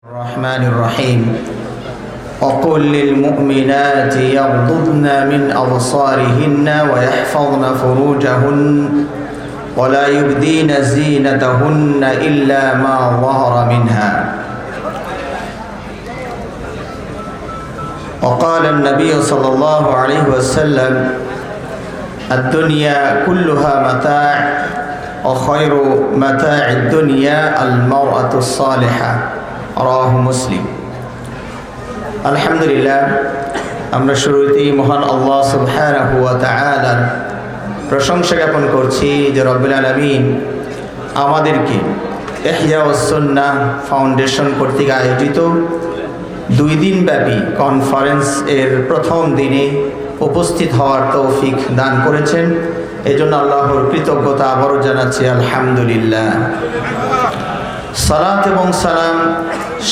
الرحمن الرحيم. وقل للمؤمنات يغضضن من أبصارهن ويحفظن فروجهن ولا يبدين زينتهن إلا ما ظهر منها. وقال النبي صلى الله عليه وسلم الدنيا كلها متاع وخير متاع الدنيا المرأة الصالحة. রাহ মুসলিম। আলহামদুলিল্লাহ, আমরা শুরুতেই মহান আল্লাহ তাআলার প্রশংসা জ্ঞাপন করছি যে রব্বুল আলামিন আমাদেরকে ইহয়া সুন্নাহ ফাউন্ডেশন কর্তৃক আয়োজিত দুই দিন ব্যাপী কনফারেন্স এর প্রথম দিনে উপস্থিত হওয়ার তৌফিক দান করেছেন। এজন্য আল্লাহর কৃতজ্ঞতা আবারও জানাচ্ছি, আলহামদুলিল্লাহ। সালাত এবং সালাম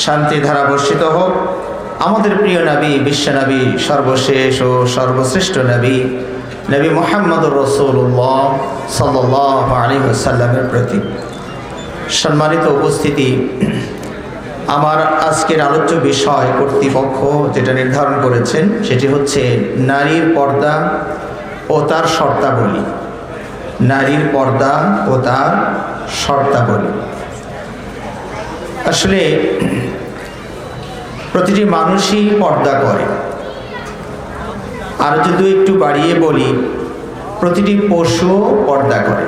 শান্তি ধারা বর্ষিত হোক। আমাদের প্রিয় নবী বিশ্বনবী সর্বশেষ ও সর্বশ্রেষ্ঠ নবী নবী মোহাম্মদুর রসুল্লাহ সাল্লাহ আলী সাল্লামের প্রতি। সম্মানিত উপস্থিতি, আমার আজকের আলোচ্য বিষয় কর্তৃপক্ষ যেটা নির্ধারণ করেছেন, সেটি হচ্ছে নারীর পর্দা ও তার শর্তাবলী। নারীর পর্দা ও তার শর্তাবলী। আসলে প্রতিটি মানুষই পর্দা করে। আর যদি একটু বাড়িয়ে বলি, প্রতিটি পশুও পর্দা করে।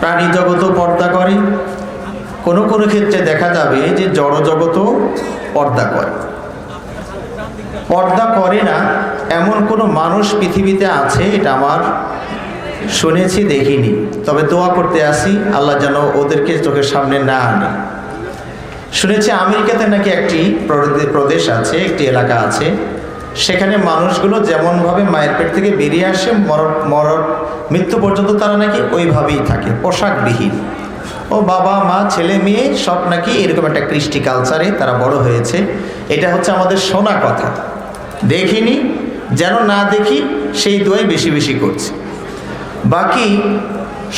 প্রাণী জগতও পর্দা করে। কোনো কোনো ক্ষেত্রে দেখা যাবে যে জড় জগতও পর্দা করে। পর্দা করে না, এমন কোনো মানুষ পৃথিবীতে আছে? এটা আমার শুনেছি, দেখিনি। তবে দোয়া করতে আসি, আল্লাহ যেন ওদেরকে চোখের সামনে না আনে। শুনেছি আমেরিকাতে নাকি একটি প্রদেশ আছে, একটি এলাকা আছে, সেখানে মানুষগুলো যেমনভাবে মায়ের পেট থেকে বেরিয়ে আসে, মরণ মরণ মৃত্যু পর্যন্ত তারা নাকি ওইভাবেই থাকে, পোশাকবিহীন। ও বাবা, মা, ছেলে, মেয়ে, সব নাকি এরকম একটা কৃষ্টি কালচারে তারা বড় হয়েছে। এটা হচ্ছে আমাদের শোনা কথা। দেখিনি, যেন না দেখি, সেই দোয়াই বেশি বেশি করছে। বাকি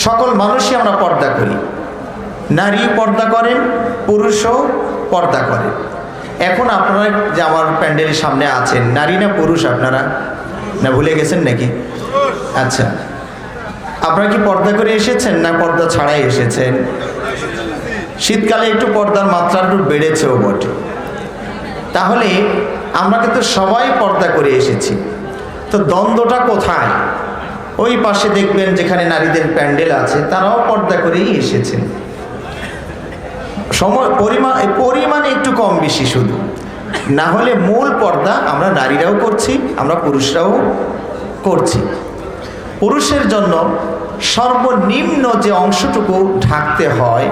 সকল মানুষই আমরা পর্দা করি। নারী পর্দা করেন পুরুষও পর্দা করেন এখন আপনারা যে আমার প্যান্ডেলের সামনে আছেন, নারী না পুরুষ আপনারা? না ভুলে গেছেন নাকি? আচ্ছা। আপনারা কি পর্দা করে এসেছেন না পর্দা ছাড়াই এসেছেন? শীতকালে একটু পর্দার মাত্রা একটু বেড়েছেও বটে। তাহলে আমরা কিন্তু সবাই পর্দা করে এসেছি। তো দ্বন্দ্বটা কোথায়? ওই পাশে দেখবেন যেখানে নারীদের প্যান্ডেল আছে, তারাও পর্দা করেই এসেছেন। সময় পরিমাণ পরিমাণে একটু কম বেশি শুধু। না হলে মূল পর্দা আমরা নারীরাও করছি, আমরা পুরুষরাও করছি। পুরুষের জন্য সর্বনিম্ন যে অংশটুকু ঢাকতে হয়,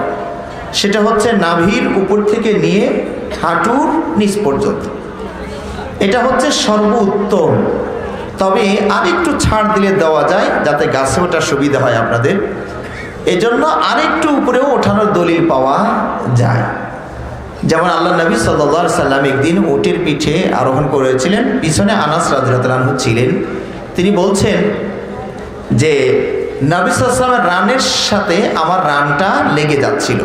সেটা হচ্ছে নাভির উপর থেকে নিয়ে হাঁটুর নিচ পর্যন্ত। এটা হচ্ছে সর্বোত্তম। তবে আরেকটু ছাড় দিলে দেওয়া যায়, যাতে গাছে ওঠার সুবিধা হয় আপনাদের। এজন্য আরেকটু উপরেও ওঠানোর দলিল পাওয়া যায়। যেমন আল্লাহ নবী সাল্লা সাল্লাম একদিন উটের পিঠে আরোহণ করেছিলেন, পিছনে আনাস রাজরাতলানহু ছিলেন। তিনি বলছেন যে, নবী সাল্লামের রানের সাথে আমার রানটা লেগে যাচ্ছিল।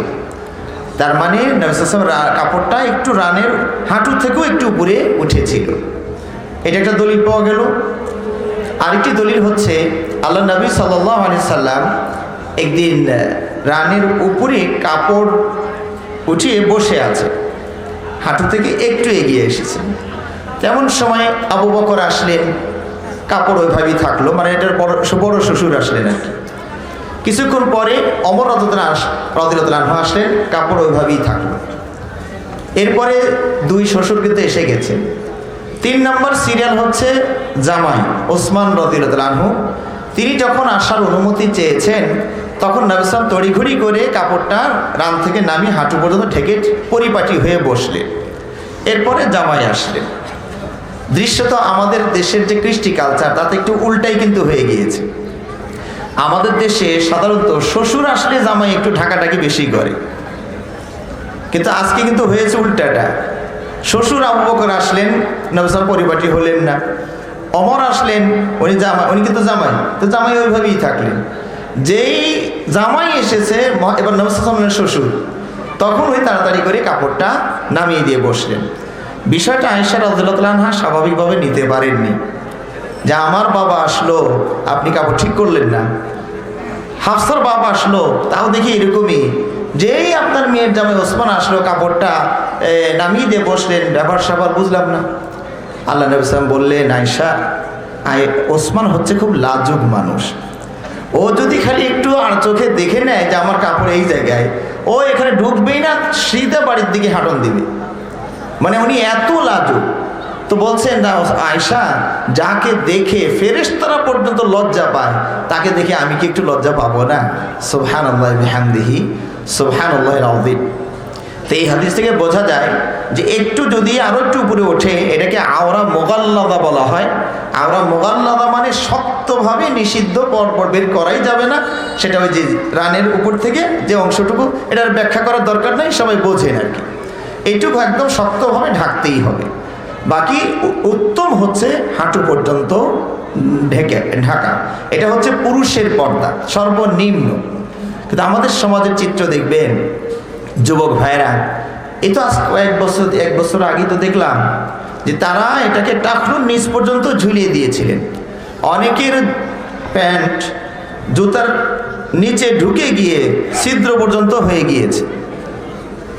তার মানে নবী সাল্লাম কাপড়টা একটু রানের হাঁটু থেকেও একটু উপরে উঠেছিল। এটা একটা দলিল পাওয়া গেল। আরেকটি দলিল হচ্ছে, আল্লাহ নবী সাল্লাহ সাল্লাম একদিন রানীর উপরে কাপড় উঠিয়ে বসে আছে। হাঁটু থেকে একটু এগিয়ে এসেছেন তেমন সময় আবু বকর আসলেন। কাপড় ওইভাবেই থাকল মানে এটার বড় বড় শ্বশুর আসলেন আর কি। কিছুক্ষণ পরে অমর রদরান আসলেন, কাপড় ওইভাবেই থাকল। এরপরে দুই শ্বশুর কিন্তু এসে গেছে। তিন নম্বর সিরিয়াল হচ্ছে জামাই, ওসমান রদিরতলানহু তিনি যখন আসার অনুমতি চেয়েছেন তখন নবসাম তড়িঘড়ি করে কাপড়টা রান থেকে নামিয়ে হাঁটু পর্যন্ত ঠেকে পরিপাটি হয়ে বসলেন। এরপরে জামাই আসলেন। দৃশ্যত আমাদের দেশের যে কৃষ্টি কালচার তাতে একটু উল্টাই কিন্তু হয়ে গিয়েছে। আমাদের দেশে সাধারণত শ্বশুর আসলে জামাই একটু ঢাকাটাকি বেশি করে। কিন্তু আজকে কিন্তু হয়েছে উল্টাটা। শ্বশুর আবু বকর আসলেন নবসাম পরিপাটি হলেন না। অমর আসলেন, উনি জামাই, উনি কিন্তু জামাই। তো জামাই ওইভাবেই থাকলেন। যেই জামাই এসেছে এবার নবসামের শ্বশুর, তখন ওই তাড়াতাড়ি করে কাপড়টা নামিয়ে দিয়ে বসলেন। বিষয়টা আয়েশা রাজুল্লাহা স্বাভাবিকভাবে নিতে পারেননি। যে আমার বাবা আসলো, আপনি কাপড় ঠিক করলেন না। হাফসার বাবা আসলো, তাও দেখি এরকমই। যেই আপনার মেয়ের জামাই ওসমান আসলো, কাপড়টা নামিয়ে দিয়ে বসলেন ব্যাপার স্যাপার বুঝলাম না। আল্লাহ নবী বললেন আয়সা আয়, ওসমান হচ্ছে খুব লাজুক মানুষ। ও যদি খালি একটু আর চোখে দেখে নেয় যে আমার কাপড় এই জায়গায়, ও এখানে ঢুকবেই না, সিধা বাড়ির দিকে হাঁটন দিবে। মানে উনি এত লাজুক। তো বলছেন, না আয়সা যাকে দেখে ফেরেশতারা পর্যন্ত লজ্জা পায়, তাকে দেখে আমি কি একটু লজ্জা পাবো না? সোহান আল্লাহ বিহামদিহি সোহান আল্লাহ রাউদ্দিন তো এই হাদিস থেকে বোঝা যায় যে একটু যদি আরও একটু উপরে ওঠে, এটাকে আওরা মোগাল্লাদা বলা হয়। আওরা মোগাল্লাদা মানে শক্তভাবে নিষিদ্ধ পরপর বের করাই যাবে না। সেটা ওই যে রানের উপর থেকে যে অংশটুকু, এটার ব্যাখ্যা করার দরকার নাই, সবাই বোঝেন আর কি। এইটুকু একদম শক্তভাবে ঢাকতেই হবে। বাকি উত্তম হচ্ছে হাঁটু পর্যন্ত ঢেকে, ঢাকা। এটা হচ্ছে পুরুষের পর্দা, সর্বনিম্ন। কিন্তু আমাদের সমাজের চিত্র দেখবেন, যুবক ভাইরা এ তো আজ কয়েক বছর, এক বছর আগে তো দেখলাম যে তারা এটাকে টাকলুর নিচ পর্যন্ত ঝুলিয়ে দিয়েছিলেন। অনেকের প্যান্ট জুতার নিচে ঢুকে গিয়ে ছিদ্র পর্যন্ত হয়ে গিয়েছে।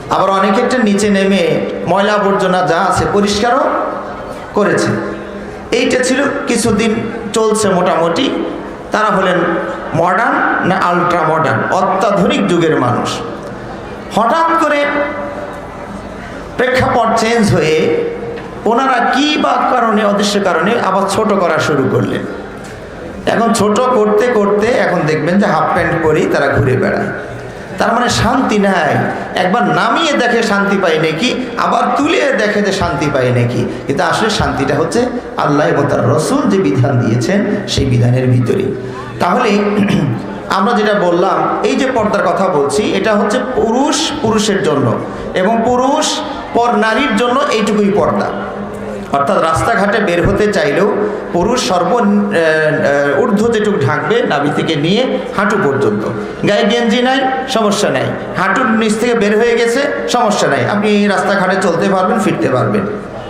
আবার অনেকেরটা নিচে নেমে ময়লা আবর্জনা যা আছে পরিষ্কারও করেছে। এইটা ছিল কিছুদিন চলছে মোটামুটি। তারা হলেন মডার্ন না আলট্রা মডার্ন অত্যাধুনিক যুগের মানুষ। হঠাৎ করে প্রেক্ষাপট চেঞ্জ হয়ে ওনারা কি বা কারণে, অদৃশ্য কারণে আবার ছোট করা শুরু করলেন। এখন ছোট করতে করতে এখন দেখবেন যে হাফ প্যান্ট পরেই তারা ঘুরে বেড়ায়। তার মানে শান্তি নাই। একবার নামিয়ে দেখে শান্তি পায় নাকি, আবার তুলে দেখে যে শান্তি পায় নাকি। কিন্তু আসলে শান্তিটা হচ্ছে আল্লাহ এবং তার রসুল যে বিধান দিয়েছেন, সেই বিধানের ভিতরেই। তাহলে আমরা যেটা বললাম, এই যে পর্দার কথা বলছি, এটা হচ্ছে পুরুষ পুরুষের জন্য। এবং পুরুষ পর নারীর জন্য এইটুকুই পর্দা। অর্থাৎ রাস্তাঘাটে বের হতে চাইলেও পুরুষ সর্ব ঊর্ধ্ব যেটুকু ঢাকবে নাভি থেকে নিয়ে হাঁটু পর্যন্ত। গায়ে গেঞ্জি নাই, সমস্যা নাই। হাঁটুর নিচ থেকে বের হয়ে গেছে, সমস্যা নাই। আপনি রাস্তাঘাটে চলতে পারবেন, ফিরতে পারবেন।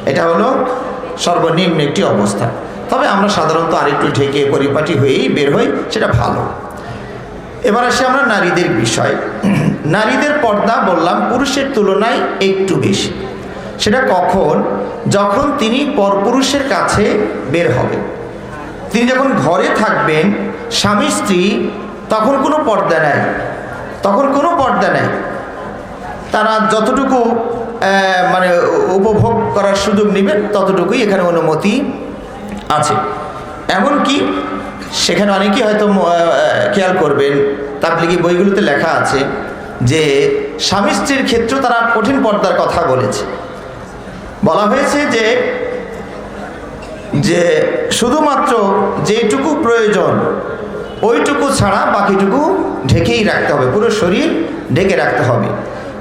এটা হলো সর্বনিম্ন একটি অবস্থা। তবে আমরা সাধারণত আরেকটু ঢেকে পরিপাটি হয়েই বের হই, সেটা ভালো। এবার আসি আমরা নারীদের বিষয়। নারীদের পর্দা, বললাম, পুরুষের তুলনায় একটু বেশি। সেটা কখন? যখন তিনি পরপুরুষের কাছে বের হবেন। তিনি যখন ঘরে থাকবেন, স্বামী, স্ত্রী, তখন কোনো পর্দা নেই। তখন কোনো পর্দা নেই। তারা যতটুকু মানে উপভোগ করার সুযোগ নেবেন, ততটুকুই এখানে অনুমতি আছে। এমনকি সেখানে অনেকেই হয়তো খেয়াল করবেন, তাবলিগি বইগুলোতে লেখা আছে যে স্বামী স্ত্রীর ক্ষেত্রে তারা কঠিন পর্দার কথা বলেছে। বলা হয়েছে যে যে শুধুমাত্র যেটুকু প্রয়োজন, ওইটুকু ছাড়া বাকিটুকু ঢেকেই রাখতে হবে, পুরো শরীর ঢেকে রাখতে হবে।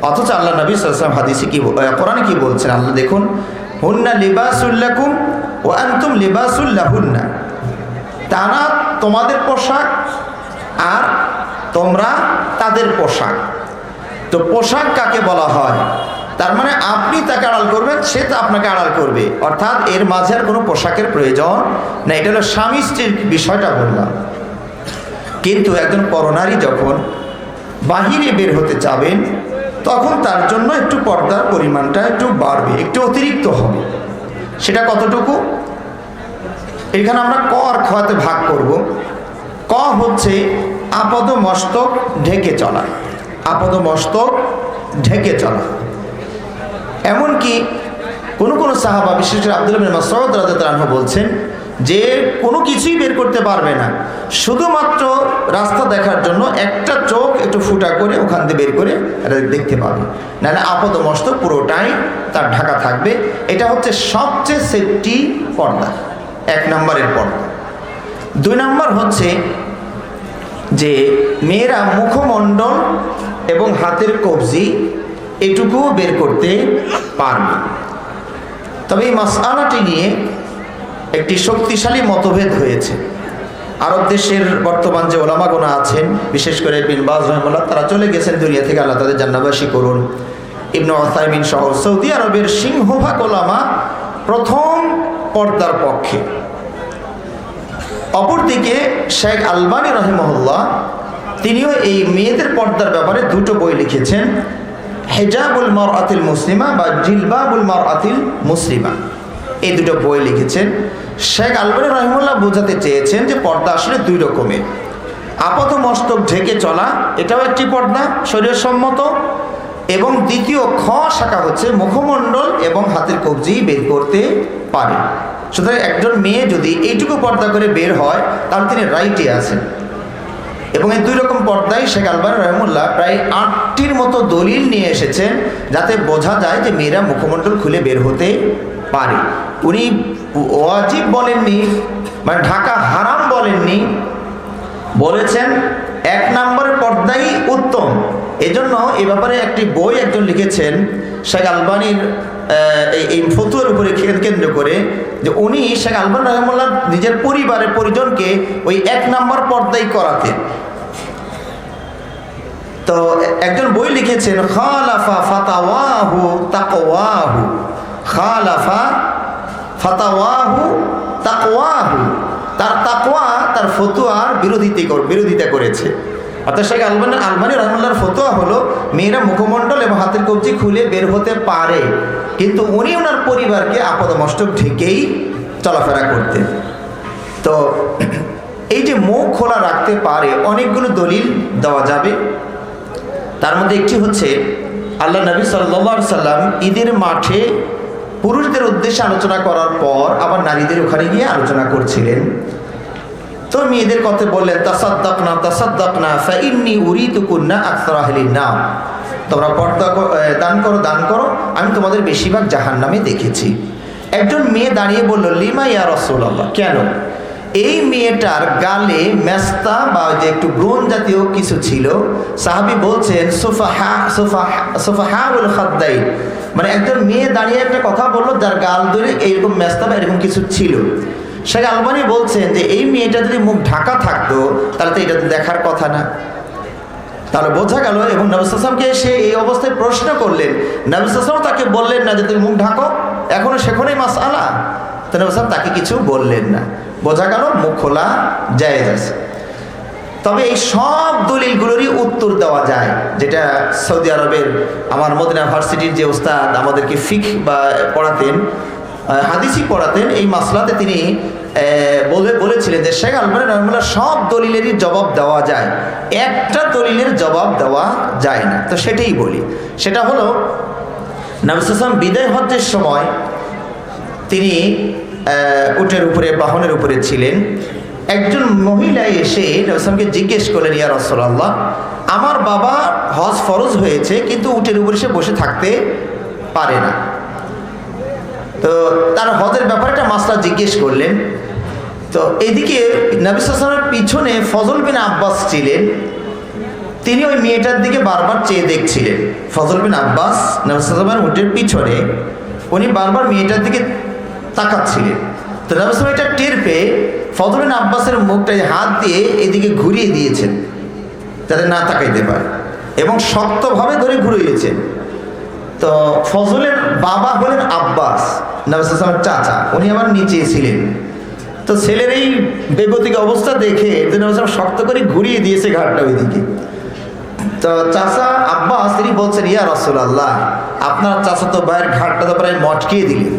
অথচ আল্লাহ নবী সাল্লাম হাদিসে কি কোরআনে কি বলছেন? আল্লাহ দেখুন, হুন্না লিবাসুল্লাকুম ও আন্তুম লিবাসুল্লাহুন্না তারা তোমাদের পোশাক আর তোমরা তাদের পোশাক। তো পোশাক কাকে বলা হয়? তার মানে আপনি তাকে আড়াল করবেন, সে তো আপনাকে আড়াল করবে। অর্থাৎ এর মাঝে আর কোনো পোশাকের প্রয়োজন না এটা হলো স্বামী স্ত্রীর বিষয়টা বললাম। কিন্তু একজন পরনারী যখন বাহিরে বের হতে চাবেন তখন তার জন্য একটু পর্দার পরিমাণটা একটু বাড়বে, একটু অতিরিক্ত হবে। সেটা কতটুকু? এখানে আমরা ক আর খাওয়াতে ভাগ করব। ক হচ্ছে আপদ মস্তক ঢেকে চলা। আপদ মস্তক ঢেকে চলা। এমনকি কোনো কোনো সাহাবা, বিশেষ করে আব্দুল মাসউদ রাজু বলছেন যে কোনো কিছুই বের করতে পারবে না। শুধুমাত্র রাস্তা দেখার জন্য একটা চোখ একটু ফুটা করে ওখান থেকে বের করে দেখতে পাবে। নাহলে আপদ মস্তক পুরোটাই তার ঢাকা থাকবে। এটা হচ্ছে সবচেয়ে সেফটি পর্দা, এক নম্বরের পর্দা। দুই নম্বর হচ্ছে যে মেয়েরা মুখমণ্ডল এবং হাতের কবজি এটুকুও বের করতে পারবে তবে এই মাসালাটি নিয়ে একটি শক্তিশালী মতভেদ হয়েছে। আরব দেশের বর্তমান যে ওলামাগোনা আছেন, বিশেষ করে বিন বাজ রহমুল্লাহ তারা চলে গেছেন দুনিয়া থেকে, আল্লাহ তাদের জান্নাবাসী করুন। ইবনু আসাইমিন সহ সৌদি আরবের সিংহভাগ ওলামা প্রথম পর্দার পক্ষে। অপরদিকে শেখ আলবানী রহিমহল্লা তিনিও এই মেয়েদের পর্দার ব্যাপারে দুটো বই লিখেছেন, হেজাবুল মর আতিল মুসলিমা বা জিলবাবুল মর আতিল মুসলিমা। এই দুটো বই লিখেছেন। শেখ আলবানী রহিমুল্লাহ বোঝাতে চেয়েছেন যে পর্দা আসলে দুই রকমের। আপাত মস্তক ঢেকে চলা, এটাও একটি পর্দা শরীর সম্মত এবং দ্বিতীয় খ শাখা হচ্ছে মুখমণ্ডল এবং হাতের কবজি বের করতে পারে। সুতরাং একজন মেয়ে যদি এইটুকু পর্দা করে বের হয়, তাহলে তিনি রাইটে আছেন। এবং এই দুই রকম পর্দায় শেখ আলবার রহমুল্লাহ প্রায় আটটির মতো দলিল নিয়ে এসেছেন, যাতে বোঝা যায় যে মেয়েরা মুখমণ্ডল খুলে বের হতে পারে। উনি ওয়াজিব বলেননি মানে ঢাকা হারাম বলেননি। বলেছেন, এক নম্বরের পর্দাই উত্তম। এজন্য এ ব্যাপারে একটি বই একজন লিখেছেন, শেখ আলবানির এই- ফতুয়ার উপরে কেন্দ্র করে যে উনি শেখ আলবান রহমুল্লাহ নিজের পরিবারের পরিজনকে ওই এক নম্বর পর্দাই করাতেন। তো একজন বই লিখেছেন, খালাফা ফাতাওয়াহু তাকওয়াহু, খালাফা ফাতাওয়াহু তাকওয়াহু। তার তাকওয়া, তার ফতুয়ার বিরোধিতা বিরোধিতা করেছে। অর্থাৎ শেখ আলবান আলমানি রহমাল্লার ফতোয়া হলো, মেয়েরা মুখমণ্ডল এবং হাতের কবজি খুলে বের হতে পারে, কিন্তু উনি ওনার পরিবারকে আপদমস্তক ঢেকেই চলাফেরা করতেন। তো এই যে মুখ খোলা রাখতে পারে, অনেকগুলো দলিল দেওয়া যাবে। তার মধ্যে একটি হচ্ছে আল্লাহ নবী সাল্লা সাল্লাম ঈদের মাঠে পুরুষদের উদ্দেশ্যে আলোচনা করার পর আবার নারীদের ওখানে গিয়ে আলোচনা করছিলেন। তো মেয়েদের কথা বললেন তাসাদ্দাক না তাসাদ্দাক না ফাইন্নি উরি তুকুন্না আকসর আহলিন না তোমরা পর্দা দান করো দান করো, আমি তোমাদের বেশিরভাগ জাহান নামে দেখেছি। একজন মেয়ে দাঁড়িয়ে বলল, লিমা ইয়া রসুল্লাহ কেন? এই মেয়েটার গালে মেস্তা বা যে একটু ব্রণ জাতীয় কিছু ছিল, সাহাবি বলছেন, সোফাহা সোফাহা সোফাহাউল খাদ্দাই মানে একজন মেয়ে দাঁড়িয়ে একটা কথা বলল, যার গাল ধরে এইরকম মেস্তা বা এরকম কিছু ছিল। শেখ আলবানি বলছেন যে, এই মেয়েটা যদি মুখ ঢাকা থাকতো, তাহলে তো এটা দেখার কথা না। তাহলে বোঝা গেল এবং নবসামকে সে এই অবস্থায় প্রশ্ন করলেন। নবসাম তাকে বললেন না যে, তুমি মুখ ঢাকো, এখনও সেখানেই মাস আলা তো নবসাম তাকে কিছু বললেন না। বোঝা গেল মুখ খোলা জায়েজ আছে। তবে এই সব দলিলগুলোরই উত্তর দেওয়া যায়, যেটা সৌদি আরবের আমার মদিনা ভার্সিটির যে ওস্তাদ আমাদেরকে ফিক বা পড়াতেন হাদিসি পড়াতেন এই মাসলাতে তিনি বলে বলেছিলেন যে শেখ আলমান রহমুল্লাহ সব দলিলেরই জবাব দেওয়া যায়। একটা দলিলের জবাব দেওয়া যায় না। তো সেটাই বলি। সেটা হলো নামসাম বিদায় হজ্জের সময় তিনি উটের উপরে, বাহনের উপরে ছিলেন। একজন মহিলা এসে নবসামকে জিজ্ঞেস করলেন, ইয়া রসল্লাহ আমার বাবা হজ ফরজ হয়েছে, কিন্তু উটের উপরে সে বসে থাকতে পারে না। তো তার হজের ব্যাপারে একটা জিজ্ঞেস করলেন। তো এদিকে নবিসের পিছনে ফজল বিন আব্বাস ছিলেন। তিনি ওই মেয়েটার দিকে বারবার চেয়ে দেখছিলেন। ফজল বিন আব্বাস নবসালামের উটের পিছনে উনি বারবার মেয়েটার দিকে তাকাচ্ছিলেন। তো নবসালাম এটা টের পেয়ে ফজল বিন আব্বাসের মুখটা হাত দিয়ে এদিকে ঘুরিয়ে দিয়েছেন। যাতে না তাকাইতে পারে। এবং শক্তভাবে ধরে ঘুরিয়েছেন। তো ফজলের বাবা হলেন আব্বাস নবসালামের চাচা। উনি আমার নিচে ছিলেন। তো ছেলের এই বেগতিক অবস্থা দেখে শক্ত করে ঘুরিয়ে দিয়েছে ঘাটটা ওইদিকে। তো চাচা আব্বাস, তিনি বলছেন, ইয়া রসুল আল্লাহ আপনার চাচা তো ভাইয়ের ঘাটটা তো প্রায় মটকিয়ে দিলেন।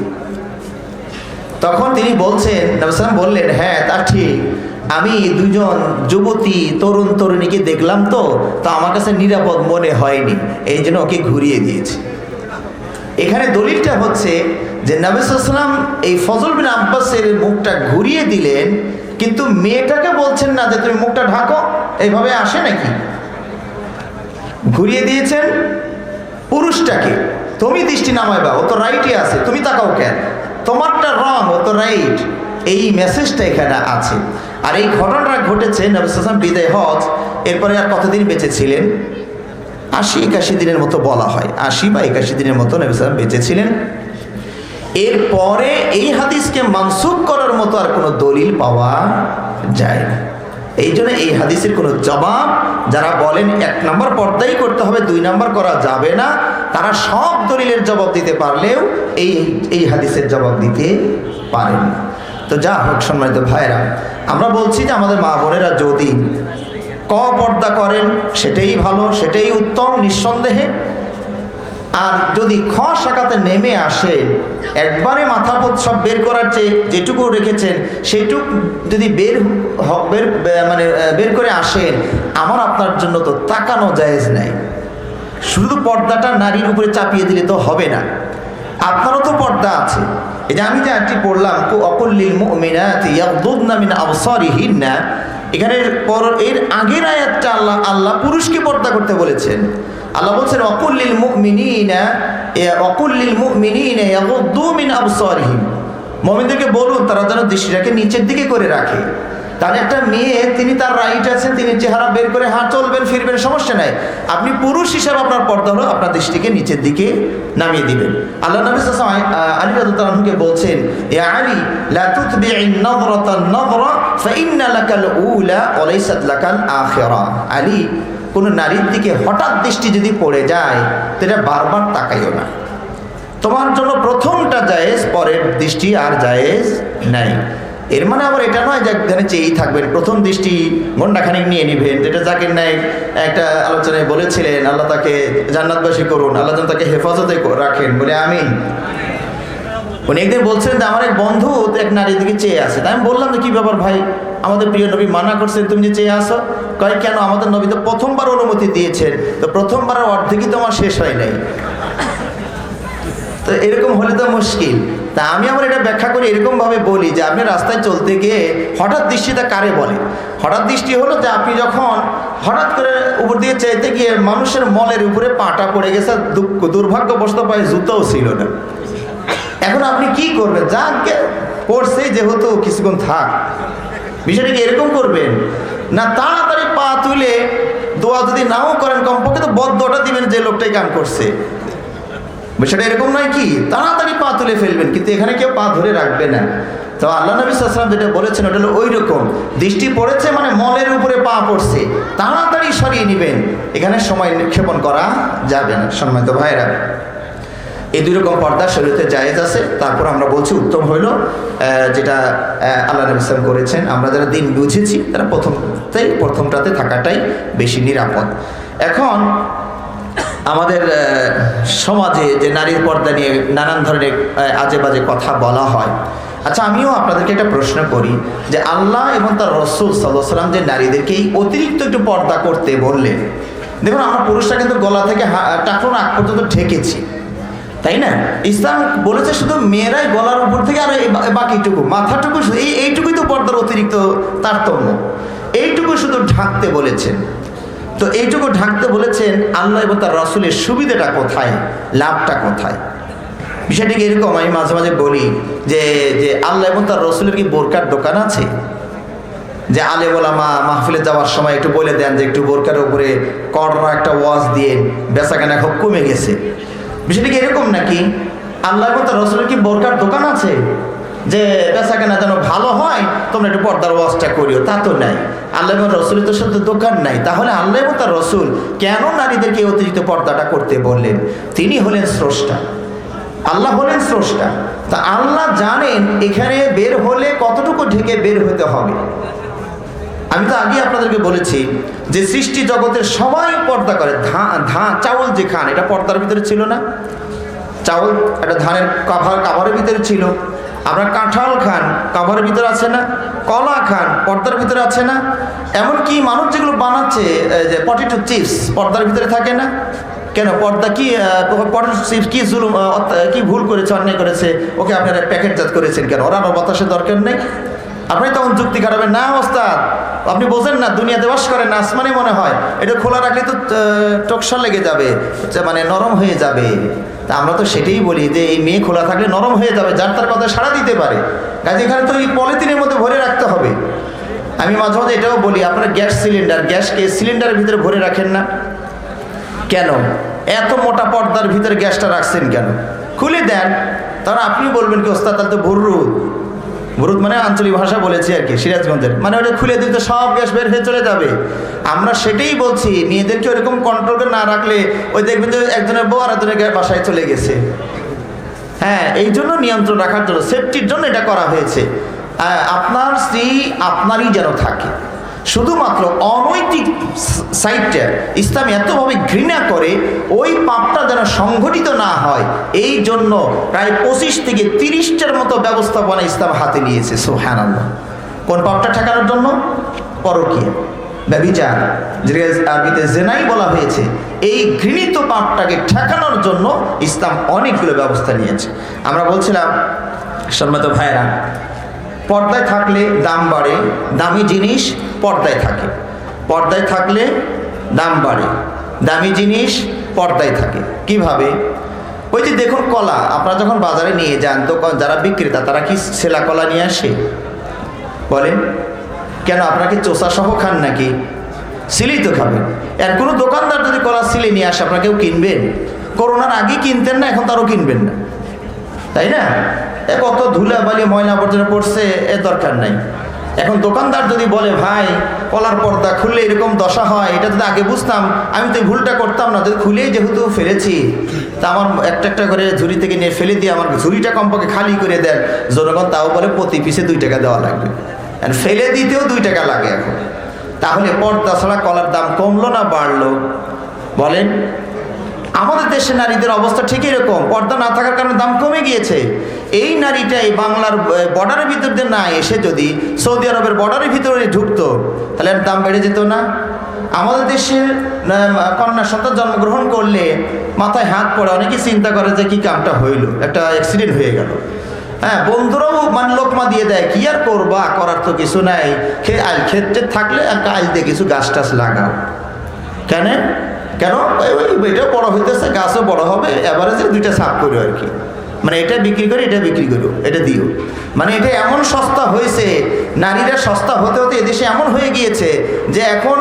তখন তিনি বলছেন নবসালাম বললেন হ্যাঁ তা ঠিক। আমি দুজন যুবতী, তরুণ তরুণীকে দেখলাম তো, তা আমার কাছে নিরাপদ মনে হয়নি। এই জন্য ওকে ঘুরিয়ে দিয়েছি। এখানে দলিলটা হচ্ছে যে নবিসাম এই ফজল বিন আব্বাসের মুখটা ঘুরিয়ে দিলেন, কিন্তু মেয়েটাকে বলছেন না যে তুমি মুখটা ঢাকো, এইভাবে আসে নাকি? ঘুরিয়ে দিয়েছেন পুরুষটাকে। তুমি দৃষ্টি নামাইবা ও তো রাইটই আছে, তুমি তাকাও কেন? তোমারটা রং ও তো রাইট এই মেসেজটা এখানে আছে। আর এই ঘটনাটা ঘটেছে নবিসাম বিদায় হজ, এরপরে আর কতদিন বেঁচে ছিলেন? আশি একাশি দিনের মতো বলা হয়। আশি বা একাশি দিনের মতো নবিসাম বেঁচে ছিলেন এরপরে এই হাদিসকে মানসুখ করার মতো আর কোনো দলিল পাওয়া যায় না। এই জন্য এই হাদিসের কোনো জবাব যারা বলেন এক নম্বর পর্দাই করতে হবে, দুই নম্বর করা যাবে না, তারা সব দলিলের জবাব দিতে পারলেও এই এই হাদিসের জবাব দিতে পারেন না। তো যা হোক সম্মানিত ভাইরা আমরা বলছি যে আমাদের মা বোনেরা যদি ক পর্দা করেন, সেটাই ভালো, সেটাই উত্তম, নিঃসন্দেহে। আর যদি খ শাখাতে নেমে আসে, একবারে মাথা পথ সব বের করার চেয়ে যেটুকু রেখেছেন, সেইটুক যদি বের বের মানে বের করে আসেন আমার আপনার জন্য তো তাকানো জায়েজ নাই। শুধু পর্দাটা নারীর উপরে চাপিয়ে দিলে তো হবে না। আপনারও তো পর্দা আছে। এই যে আমি যে আয়টি পড়লাম এখানে পর এর আগের আয়াতটা আল্লাহ আল্লাহ পুরুষকে পর্দা করতে বলেছেন। আল্লাহ বলছেন অকুল্লিল মুমিনিনা অকুল্লিল মুমিনিনা ইয়াগদু মিন আবসারিহিম মুমিনদেরকে বলুন, তারা যেন দৃষ্টিটাকে নিচের দিকে করে রাখে। তাহলে একটা মেয়ে, তিনি তার রাইট আছেন তিনি চেহারা বের করে হাত চলবেন, ফিরবেন, সমস্যা নাই। আপনি পুরুষ হিসাবে আপনার পর্দা হলো আপনার দৃষ্টিকে নিচের দিকে নামিয়ে দিবেন। আল্লাহ নবী আলী রাদিয়াল্লাহুকে বলছেন, ইয়া আলী, লা তুতবি'in নাযরাতান নাযরা, ফাইন্না লাকাল উলা ওয়া লাইসাত লাকাল আখিরা। আলী, কোন নারীর দিকে হঠাৎ দৃষ্টি যদি পড়ে যায় তাহলে বারবার তাকাইও না। তোমার জন্য প্রথমটা জায়েজ, পরের দৃষ্টি আর জায়েজ নাই। এর মানে আবার এটা নয় যে এখানে চেয়েই থাকবেন, প্রথম দৃষ্টি ঘন্টাখানিক নিয়ে নিবেন, যেটা জাকির নায়ক একটা আলোচনায় বলেছিলেন, আল্লাহ তাকে জান্নাতবাসী করুন, আল্লাহ যেন তাকে হেফাজতে রাখেন, বলে আমি উনি একদিন বলছেন যে, আমার এক বন্ধু, এক নারীর দিকে চেয়ে আছে। তাই আমি বললাম যে, কি ব্যাপার ভাই? আমাদের প্রিয় নবী মানা করছেন তুমি যে চেয়ে আসো কয়, কেন? আমাদের নবী তো প্রথমবার অনুমতি দিয়েছেন। তো প্রথমবারের অর্ধেকই তো আমার শেষ হয় নাই। তো এরকম হলে তো মুশকিল। তা আমি আমার এটা ব্যাখ্যা করি এরকমভাবে বলি যে আপনি রাস্তায় চলতে গিয়ে হঠাৎ দৃষ্টিটা কারে বলে? হঠাৎ দৃষ্টি হলো যে আপনি যখন হঠাৎ করে উপর দিয়ে চাইতে গিয়ে মানুষের মলের উপরে পাটা পড়ে গেছে, দুঃখ, দুর্ভাগ্যবশত পায়ে জুতোও ছিল না। এখন আপনি কি করবেন? যাকে পড়ছে যেহেতু কিছুক্ষণ থাক। বিষয়টা কি এরকম করবেন। না, তাড়াতাড়ি পা তুলে দোয়া যদি নাও করেন কমপক্ষে তো বদ্ধটা দিবেন যে লোকটাই কাম করছে। বিষয়টা এরকম নয় কি? তাড়াতাড়ি পা তুলে ফেলবেন, কিন্তু এখানে কেউ পা ধরে রাখবে না। তো আল্লাহ নবী সাল্লাম যেটা বলেছেন, ওটা হলো ওই রকম দৃষ্টি পড়েছে মানে মলের উপরে পা পড়ছে। তাড়াতাড়ি সরিয়ে নেবেন। এখানে সময় নিক্ষেপণ করা যাবে না, সম্মানিত ভাইরা এই দুই রকম পর্দা শরীরতে জায়েজ আছে। তারপর আমরা বলছি, উত্তম হইল যেটা আল্লাহ নবী সাল্লাম করেছেন। আমরা যারা দিন বুঝেছি, তারা প্রথমতেই প্রথমটাতে থাকাটাই বেশি নিরাপদ। এখন আমাদের সমাজে যে নারীর পর্দা নিয়ে নানান ধরনের আজে বাজে কথা বলা হয়। আচ্ছা আমিও আপনাদেরকে একটা প্রশ্ন করি যে আল্লাহ এবং তার রসুল সাল্লাহ সাল্লাম যে নারীদেরকে এই অতিরিক্ত একটু পর্দা করতে বললেন, দেখুন আমরা পুরুষরা কিন্তু গলা থেকে টাকুন আগ পর্যন্ত ঠেকেছি তাই না? ইসলাম বলেছে শুধু মেয়েরাই গলার উপর থেকে আর বাকিটুকু, মাথাটুকু শুধু- এই, এইটুকুই তো পর্দার অতিরিক্ত তারতম্য। এইটুকু শুধু ঢাকতে বলেছেন। তো এইটুকু ঢাকতে বলেছেন আল্লাহ এবং তার রসুলের সুবিধাটা কোথায়, লাভটা কোথায়? বিষয়টিকে এরকম? আমি মাঝে মাঝে বলি যে যে আল্লাহ এবং তার রসুলের কি বোরকার দোকান আছে? যে আলে মা মাহফিলে যাওয়ার সময় একটু বলে দেন যে একটু বোরকার উপরে করোনা একটা ওয়াজ দিয়ে বেচাকেনা খুব কমে গেছে। বিষয়টা কি এরকম নাকি? আল্লাহ এবং তার রসুলের কি বোরকার দোকান আছে? যে বেচাকেনা যেন ভালো হয়, তোমরা একটু পর্দার ওয়াজটা করিও, তা তো নাই। আল্লাহ এবং রসুলের তো সাথে দোকান নাই। তাহলে আল্লাহ এবং তার রসুল কেন নারীদেরকে অতিরিক্ত পর্দাটা করতে বললেন? তিনি হলেন স্রষ্টা। আল্লাহ হলেন স্রষ্টা। তা আল্লাহ জানেন এখানে বের হলে কতটুকু ঢেকে বের হতে হবে। আমি তো আগে আপনাদেরকে বলেছি যে সৃষ্টি জগতের সবাই পর্দা করে। ধান ধান চাউল যে খান, এটা পর্দার ভিতরে ছিল না? চাউল একটা ধানের কাভার, কাভারের ভিতরে ছিল। আপনার কাঁঠাল খান, কাভারের ভিতরে আছে না? কলা খান, পর্দার ভিতরে আছে না? এমনকি মানুষ যেগুলো বানাচ্ছে যে পটেটো চিপস পর্দার ভিতরে থাকে না? কেন? পর্দা কি পটেটো চিপস কি জুলুম কি ভুল করেছে, অন্যায় করেছে? ওকে আপনারা প্যাকেটজাত করেছেন কেন? ওরা আবার বাতাসের দরকার নেই। আপনি তখন যুক্তি কাটাবেন না, ওস্তাদ, আপনি বোঝেন না, দুনিয়াতে বাস করেন না, আসমানে মনে হয়। এটা খোলা রাখলে তো টকসা লেগে যাবে মানে নরম হয়ে যাবে। তা আমরা তো সেটাই বলি যে এই মেয়ে খোলা থাকলে নরম হয়ে যাবে, যার তার কথা সাড়া দিতে পারে। কাজে এখানে তো এই পলিথিনের মধ্যে ভরে রাখতে হবে। আমি মাঝে মাঝে এটাও বলি, আপনার গ্যাস সিলিন্ডার, গ্যাসকে সিলিন্ডারের ভিতরে ভরে রাখেন না। কেন? এত মোটা পর্দার ভিতরে গ্যাসটা রাখছেন কেন? খুলে দেন। তারা আপনি বলবেন কি, ওস্তাদ, তাহলে তো ভুররু বুরুদ মানে আঞ্চলিক ভাষা বলেছি আর কি, সিরাজগঞ্জের। মানে ওটা খুলে দিতে সব গ্যাস বের হয়ে চলে যাবে। আমরা সেটাই বলছি মেয়েদেরকে ওরকম কন্ট্রোল করে না রাখলে ওই দেখবেন যে একজনের বউ আর একজনের বাসায় চলে গেছে। হ্যাঁ এই জন্য নিয়ন্ত্রণ রাখার জন্য সেফটির জন্য এটা করা হয়েছে। আপনার স্ত্রী আপনারই যেন থাকে। শুধুমাত্র অনৈতিক সাইডটা ইসলাম এতভাবে ঘৃণা করে, ওই পাপটা যেন সংঘটিত না হয়, এই জন্য প্রায় পঁচিশ থেকে তিরিশটার মতো ব্যবস্থাপনা ইসলাম হাতে নিয়েছে সোহান কোন পাপটা ঠেকানোর জন্য? পরকীয়া। ব্যবিচার আরবিতে জেনাই বলা হয়েছে, এই ঘৃণিত পাপটাকে ঠেকানোর জন্য ইসলাম অনেকগুলো ব্যবস্থা নিয়েছে। আমরা বলছিলাম সম্মত ভাইরা পর্দায় থাকলে দাম বাড়ে, দামি জিনিস পর্দায় থাকে। পর্দায় থাকলে দাম বাড়ে, দামি জিনিস পর্দায় থাকে। কীভাবে? ওই যে দেখুন কলা, আপনারা যখন বাজারে নিয়ে যান, দোকান যারা বিক্রেতা, তারা কি সেলা কলা নিয়ে আসে? বলেন, কেন আপনারা কি চোষা সহ খান নাকি? সিলেই তো খাবেন। আর কোনো দোকানদার যদি কলা সিলে নিয়ে আসে, আপনারা কেউ কিনবেন? করোনার আগে কিনতেন না, এখন তারও কিনবেন না। তাই না? এ কত ধুলা বালি ময়লা আবর্জনা পড়ছে এর দরকার নাই। এখন দোকানদার যদি বলে, ভাই, কলার পর্দা খুললে এরকম দশা হয়, এটা যদি আগে বুঝতাম, আমি তো ভুলটা করতাম না, যদি খুলেই যেহেতু ফেলেছি, তা আমার একটা একটা করে ঝুড়ি থেকে নিয়ে ফেলে দিয়ে আমার ঝুড়িটা কমপক্ষে খালি করে দেন, জনগণ তাও বলে, প্রতি পিসে দুই টাকা দেওয়া লাগবে। ফেলে দিতেও দুই টাকা লাগে এখন। তাহলে পর্দা ছাড়া কলার দাম কমলো না, বাড়লো? বলেন। আমাদের দেশে নারীদের অবস্থা ঠিক এরকম, পর্দা না থাকার কারণে দাম কমে গিয়েছে। এই নারীটা এই বাংলার বর্ডারের ভিতর দিয়ে না এসে যদি সৌদি আরবের বর্ডারের ভিতরে ঢুকতো, তাহলে এর দাম বেড়ে যেত না। আমাদের দেশের কন্যা সন্তান জন্মগ্রহণ করলে মাথায় হাত পড়ে অনেকেই চিন্তা করে যে কি কামটা হইল, একটা অ্যাক্সিডেন্ট হয়ে গেল। হ্যাঁ বন্ধুরাও মানে লোকমা দিয়ে দেয়, কি আর করবা? করার তো কিছু নাই। খে, আইল, ক্ষেত্রে থাকলে একটা আইল দিয়ে কিছু গাছ টাছ লাগাও। কেন? কেন? এটা বড় হইতেছে গাছও বড় হবে এভারেজে দুইটা সাপ করো আর কি। মানে এটা বিক্রি করে, এটা বিক্রি করো, এটা দিও। মানে এটা এমন সস্তা হয়েছে, নারীরা সস্তা হতে হতে এদেশে এমন হয়ে গিয়েছে যে এখন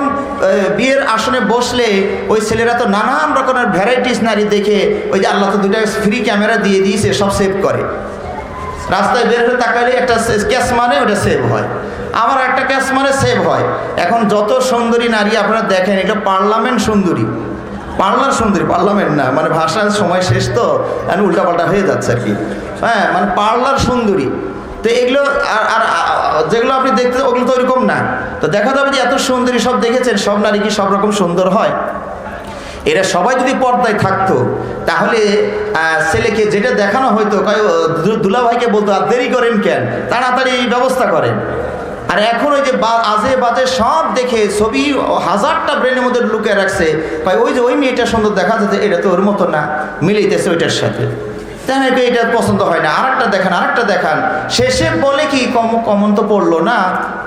বিয়ের আসনে বসলে ওই ছেলেরা তো নানান রকমের ভ্যারাইটিস নারী দেখে ওই যে আল্লাহ তো দুইটা ফ্রি ক্যামেরা দিয়ে দিয়েছে, সব সেভ করে। রাস্তায় বের হয়ে তাকালে একটা ক্যাশ মানে ওটা সেভ হয়। আমার একটা ক্যাশ মানে সেভ হয়। এখন যত সুন্দরী নারী আপনারা দেখেন, এটা পার্লামেন্ট সুন্দরী। পার্লার সুন্দরী পার্লামেন্ট না। মানে ভাষার সময় শেষ তো এখন উল্টাপাল্টা হয়ে যাচ্ছে আর কি। হ্যাঁ মানে পার্লার সুন্দরী। তো এগুলো আর আর, যেগুলো আপনি দেখতে ওগুলো তো ওইরকম না। তো দেখা যাবে যে এত সুন্দরী সব দেখেছেন, সব নারী কি সব রকম সুন্দর হয়? এরা সবাই যদি পর্দায় থাকতো, তাহলে ছেলেকে যেটা দেখানো হয়তো দুলাভাইকে বলতো, আর দেরি করেন কেন? তাড়াতাড়ি ব্যবস্থা করেন। আর এখন ওই যে আজে বাজে সব দেখে ছবি হাজারটা ব্রেনের মধ্যে লুকে রাখছে। ভাই ওই যে ওই মেয়েটা সুন্দর দেখা যাচ্ছে, এটা তো ওর মতো না, মিলাইতেছে ওইটার সাথে। তাই নাকি এটা পছন্দ হয় না। আরেকটা দেখান আরেকটা দেখান। শেষে বলে কি, কম কমন তো পড়ল না,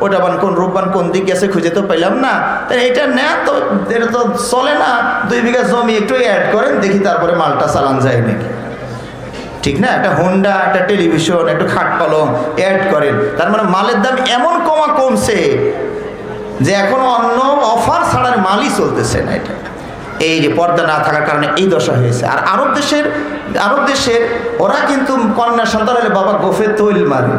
ওটা বান কোন রূপবান কোন দিক গেছে খুঁজে তো পেলাম না। তাই এটা নেন তো, এটা তো চলে না, দুই বিঘা জমি একটু অ্যাড করেন, দেখি তারপরে মালটা চালান যায় নাকি। ঠিক না? একটা হোন্ডা একটা টেলিভিশন একটু খাট কলম অ্যাড করেন। তার মানে মালের দাম এমন কমা কমছে যে এখন অন্য অফার ছাড়ার মালই চলতেছে না এটা। এই যে পর্দা না থাকার কারণে এই দশা হয়েছে। আর আরব দেশের আরব দেশের, ওরা কিন্তু কন্যা সন্তান হলে বাবা গোফে তৈল মারে।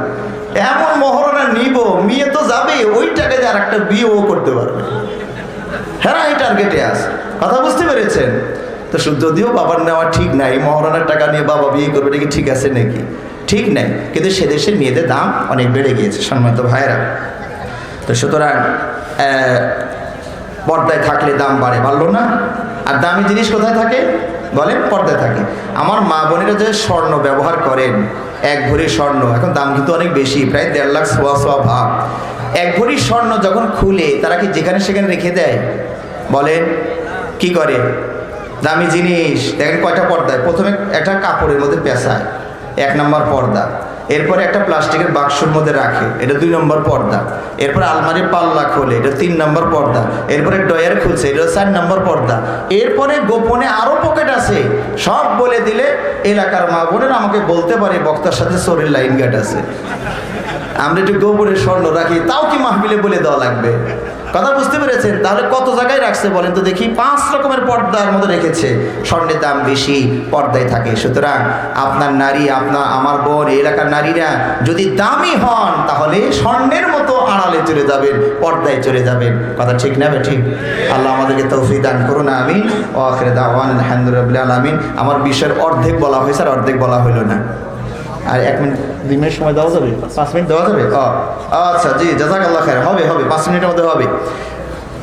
এমন মহরণা নিব, মেয়ে তো যাবে, ওই টাকায় আর একটা বিয়েও করতে পারবে। হ্যাঁ এই টার্গেটে আছে। কথা বুঝতে পেরেছেন? তো যদিও বাবার নেওয়া ঠিক নাই মহারণার টাকা নিয়ে বাবা বিয়ে করবে, এটা কি ঠিক আছে নাকি? ঠিক নাই, কিন্তু সে দেশের মেয়েদের দাম অনেক বেড়ে গিয়েছে, সম্মানিত ভাইরা তো সুতরাং পর্দায় থাকলে দাম বাড়ে, বাড়লো না? আর দামি জিনিস কোথায় থাকে? বলেন, পর্দায় থাকে। আমার মা বোনেরা যে স্বর্ণ ব্যবহার করেন, এক ভরি স্বর্ণ, এখন দাম কিন্তু অনেক বেশি, প্রায় দেড় লাখ সোয়া সোয়া ভাব এক ভরি স্বর্ণ যখন খুলে, তারা কি যেখানে সেখানে রেখে দেয়? বলেন, কি করে? দামি জিনিস। দেখেন কয়টা পর্দায়? প্রথমে একটা কাপড়ের মধ্যে পেঁচায়, এক নম্বর পর্দা। এরপরে একটা প্লাস্টিকের বাক্সর মধ্যে রাখে, এটা দুই নম্বর পর্দা। এরপরে আলমারির পাল্লা খোলে, এটা তিন নম্বর পর্দা। এরপরে ডয়ার খুলছে, এটা চার নম্বর পর্দা। এরপরে গোপনে আরও পকেট আছে, সব বলে দিলে এলাকার মা বোনেরা আমাকে বলতে পারে, বক্তার সাথে শরীর লাইন গার্ড আছে। আমরা একটু গোবরের স্বর্ণ রাখি, তাও কি মাহবিলে বলে দেওয়া লাগবে? কথা বুঝতে পেরেছেন? তাহলে কত জায়গায় রাখছে বলেন তো দেখি? পাঁচ রকমের পর্দার মধ্যে রেখেছে। স্বর্ণের দাম বেশি, পর্দায় থাকে। সুতরাং আপনার নারী, আপনার, আমার বোন এলাকার নারীরা যদি দামি হন, তাহলে স্বর্ণের মতো আড়ালে চলে যাবেন, পর্দায় চলে যাবেন। কথা ঠিক না ঠিক। আল্লাহ আমাদেরকে তৌফিক দান করুন আমি ও আখরে দাওয়ান আলমিন। আমার বিশ্বের অর্ধেক বলা হয়েছে আর অর্ধেক বলা হইল না। আর এক মিনিট, দুই মিনিট সময় দেওয়া যাবে? পাঁচ মিনিট দেওয়া যাবে? আচ্ছা জি জাজাক আল্লাহ খায় হবে হবে, পাঁচ মিনিটের মধ্যে হবে।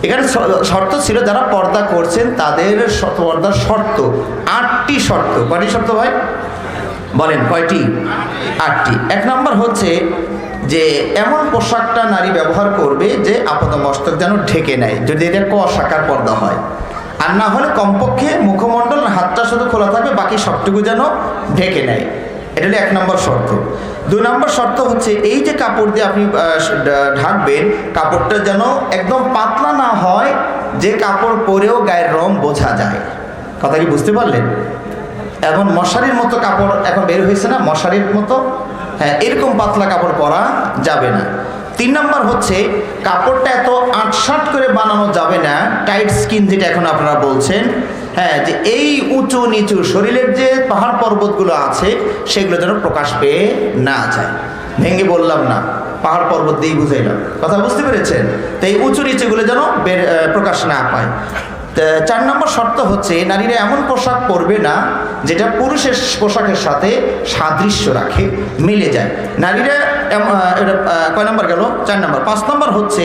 এখানে শর্ত ছিল যারা পর্দা করছেন, তাদের পর্দার শর্ত, আটটি শর্ত। কয়টি শর্ত ভাই? বলেন, কয়টি? আটটি। এক নম্বর হচ্ছে যে, এমন পোশাকটা নারী ব্যবহার করবে যে আপাত মস্তক যেন ঢেকে নেয়, যদি এটা ক শাখার পর্দা হয়। আর না হলে কমপক্ষে মুখমণ্ডল হাতটা শুধু খোলা থাকবে, বাকি সবটুকু যেন ঢেকে নেয়। এটা হলো এক নম্বর শর্ত। দুই নম্বর শর্ত হচ্ছে এই যে কাপড় দিয়ে আপনি ঢাকবেন, কাপড়টা যেন একদম পাতলা না হয়, যে কাপড় পরেও গায়ের রং বোঝা যায়। কথা কি বুঝতে পারলেন? এখন মশারির মতো কাপড় এখন বের হয়েছে না? মশারির মতো? হ্যাঁ এরকম পাতলা কাপড় পরা যাবে না। তিন নম্বর হচ্ছে, কাপড়টা এত আটসাট করে বানানো যাবে না, টাইট স্কিন যেটা এখন আপনারা বলছেন হ্যাঁ যে এই উঁচু নিচু শরীরের যে পাহাড় পর্বতগুলো আছে, সেগুলো যেন প্রকাশ পেয়ে না যায়। ভেঙে বললাম না, পাহাড় পর্বত দিয়ে বুঝাইলাম। কথা বুঝতে পেরেছেন? তো এই উঁচু নিচুগুলো যেন প্রকাশ না পায়। চার নম্বর শর্ত হচ্ছে, নারীরা এমন পোশাক পরবে না, যেটা পুরুষের পোশাকের সাথে সাদৃশ্য রাখে, মিলে যায়। নারীরা কয় নম্বর গেল? চার নম্বর। পাঁচ নম্বর হচ্ছে,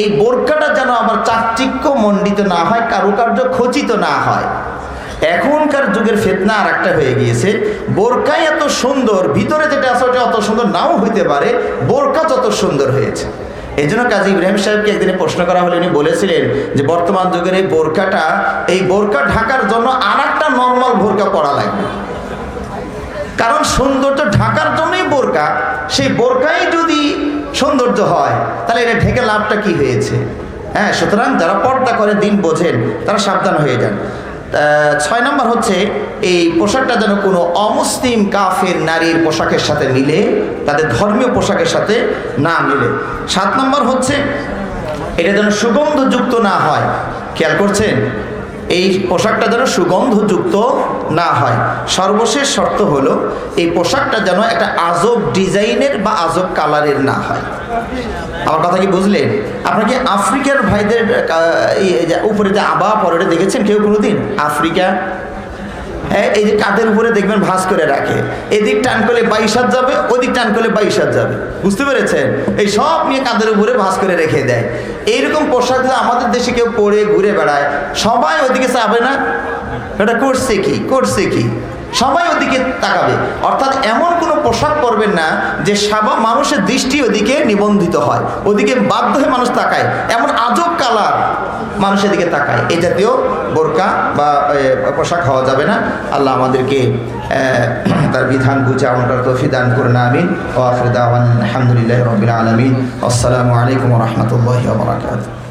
এই বোরকাটা যেন আবার চাকচিক্য মণ্ডিত না হয়, কারুকার্য খচিত না হয়। এখনকার যুগের ফেতনা আর একটা হয়ে গিয়েছে। বোরকাই এত সুন্দর, ভিতরে যেটা আছে ওটা অত সুন্দর নাও হইতে পারে, বোরকা যত সুন্দর হয়েছে। এই জন্য কাজী ইব্রাহিম সাহেবকে একদিনে প্রশ্ন করা হলে, উনি বলেছিলেন যে, বর্তমান যুগের এই বোরকাটা, এই বোরকা ঢাকার জন্য আর একটা নর্মাল বোরকা পড়া লাগবে। কারণ সৌন্দর্য ঢাকার জন্যই বোরকা, সেই বোরকাই যদি সৌন্দর্য হয়, তাহলে এটা ঢেকে লাভটা কি হয়েছে? হ্যাঁ সুতরাং যারা পর্দা করে দিন বোঝেন, তারা সাবধান হয়ে যান। ছয় নম্বর হচ্ছে, এই পোশাকটা যেন কোনো অমুসলিম কাফের নারীর পোশাকের সাথে মিলে, তাদের ধর্মীয় পোশাকের সাথে না মিলে। সাত নম্বর হচ্ছে, এটা যেন সুগন্ধযুক্ত না হয়। খেয়াল করছেন? এই পোশাকটা যেন সুগন্ধযুক্ত না হয়। সর্বশেষ শর্ত হলো, এই পোশাকটা যেন একটা আজব ডিজাইনের বা আজব কালারের না হয়। আমার কথা কি বুঝলেন? আপনারা কি আফ্রিকার ভাইদের উপরে যে আবা পরে দেখেছেন কেউ কোনোদিন? আফ্রিকা? এই যে কাঁধের উপরে দেখবেন ভাঁজ করে রাখে। এদিক টান করলে বাইশ হাত যাবে, ওদিক টান করলে বাইশ হাত যাবে। বুঝতে পেরেছেন? এই সব নিয়ে কাঁধের উপরে ভাঁজ করে রেখে দেয়। এইরকম পোশাক আমাদের দেশে কেউ পরে ঘুরে বেড়ায়। সবাই ওদিকে চাবে না? এটা করছে কি? করছে কি? সবাই ওদিকে তাকাবে। অর্থাৎ এমন কোনো পোশাক পরবেন না যে সাবা মানুষের দৃষ্টি ওদিকে নিবন্ধিত হয়। ওদিকে বাধ্য হয়ে মানুষ তাকায়। এমন আজব কালার। মানুষের দিকে তাকায়। এই জাতীয় বোরকা বা পোশাক হওয়া যাবে না। আল্লাহ আমাদেরকে তার বিধান বুঝে আমার তফি দান করুন, আমিন। ও আখরিদ আলহামদুলিল্লাহ রবিন আলমিন। আসসালামু আলাইকুম রহমতুল্লাহ বরাকাত